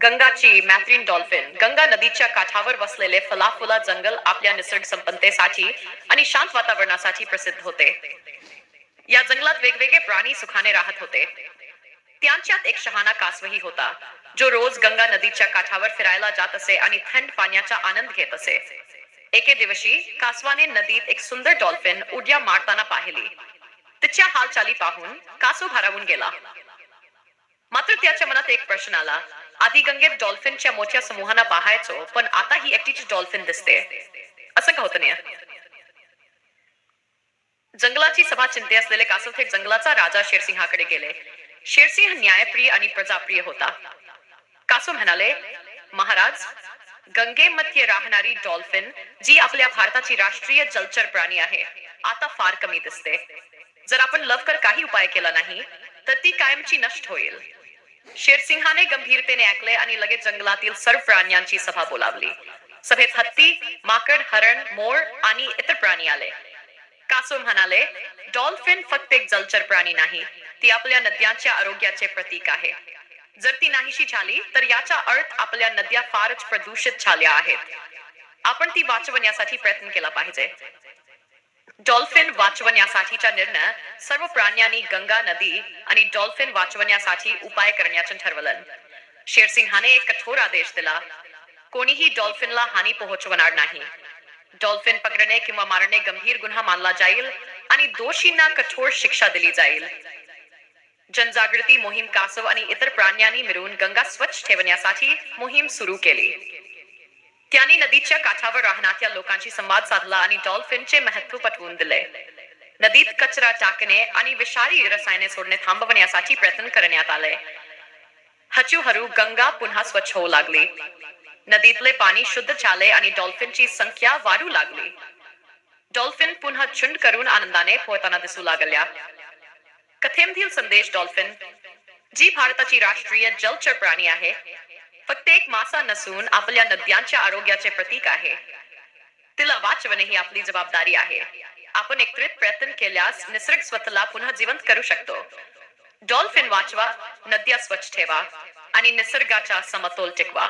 गंगाची मॅथरीन dolphin. Ganga नदीच्या काठावर वसलेले फलाफुला जंगल आपल्या निसर्ग संपन्नतेसाठी आणि शांत वातावरणासाठी प्रसिद्ध होते. या जंगलात वेगवेगळे प्राणी सुखाने राहत होते. त्यांच्यात एक शहाणा कासवही होता जो रोज गंगा नदीच्या काठावर फिरायला जात असे आणि थंड पाण्याचा आनंद घेत असे. एके दिवशी कासवाने नदीत एक सुंदर डॉल्फिन उड्या मारताना पाहिली. तिच्या हालचाली पाहून कासव भारावून गेला. मात्र त्याच्या मनात एक प्रश्न आला आधी गंगेत डॉल्फिनच्या मोठ्या समूहांना पाहायचो पण आता ही एकटीची डॉल्फिन दिसते. असं का होतं नाही जंगलाची सभा चिंते असलेले कासवथेट जंगलाचा राजा शेरसिंहाकडे गेले. शेरसिंह न्यायप्रिय आणि प्रजाप्रिय होता. कासव म्हणाले महाराज गंगेमध्ये राहणारी डॉल्फिन जी आपल्या भारताची राष्ट्रीय जलचर प्राणी आहे आता फार कमी दिसते. जर आपण लवकर काही उपाय केला नाही तर ती कायमची नष्ट होईल. शेरसिंहाने गंभीरतेने ऐकले आणि लगेच जंगलातील सर्व प्राण्यांची सभा बोलावली. सभेत हत्ती माकड हरण मोर आणि इतर प्राणी आले. कासव म्हणाले डॉल्फिन फक्त एक जलचर प्राणी नाही ती आपल्या नद्यांच्या आरोग्याचे प्रतीक आहे. जर ती नाहीशी झाली तर याचा अर्थ आपल्या नद्या फारच प्रदूषित झाल्या आहेत. आपण ती वाचवण्यासाठी प्रयत्न केला पाहिजे. डॉल्फिन वाचवण्यासाठीचा निर्णय सर्व प्राण्यांनी गंगा नदी आणि डॉल्फिन वाचवण्यासाठी उपाय करण्याचे ठरवलं. शेरसिंहाने एक कठोर आदेश दिला. कोणीही डॉल्फिनला हानी पोहोचवणार नाही. डॉल्फिन पकडणे किंवा मारणे गंभीर गुन्हा मानला जाईल आणि दोषींना कठोर शिक्षा दिली जाईल. जनजागृती मोहीम कासव आणि इतर प्राण्यांनी मिळून गंगा स्वच्छ ठेवण्यासाठी मोहीम सुरू केली. त्यांनी नदीच्या काठावर राहणाऱ्या लोकांशी संवाद साधला आणि डॉल्फिनचे महत्त्व पटवून दिले. नदीत कचरा टाकणे आणि विषारी रसायने सोडणे थांबवण्यासाठी प्रयत्न करण्यात आले. हचूहरू गंगा पुन्हा स्वच्छ होऊ लागली. नदीतले पाणी शुद्ध झाले आणि डॉल्फिनची संख्या वाढू लागली. डॉल्फिन पुन्हा झुंड करून आनंदाने पोहताना दिसू लागल्या. कथेमधील संदेश डॉल्फिन जी भारताची राष्ट्रीय जलचर प्राणी आहे फक्त एक मासा नसून आपल्या नद्यांच्या आरोग्याचे प्रतीक आहे. तिला वाचवणे ही आपली जबाबदारी आहे. आपण एकत्रित प्रयत्न केल्यास निसर्ग स्वतःला पुन्हा जिवंत करू शकतो. डॉल्फिन वाचवा नद्या स्वच्छ ठेवा आणि निसर्गाचा समतोल टिकवा.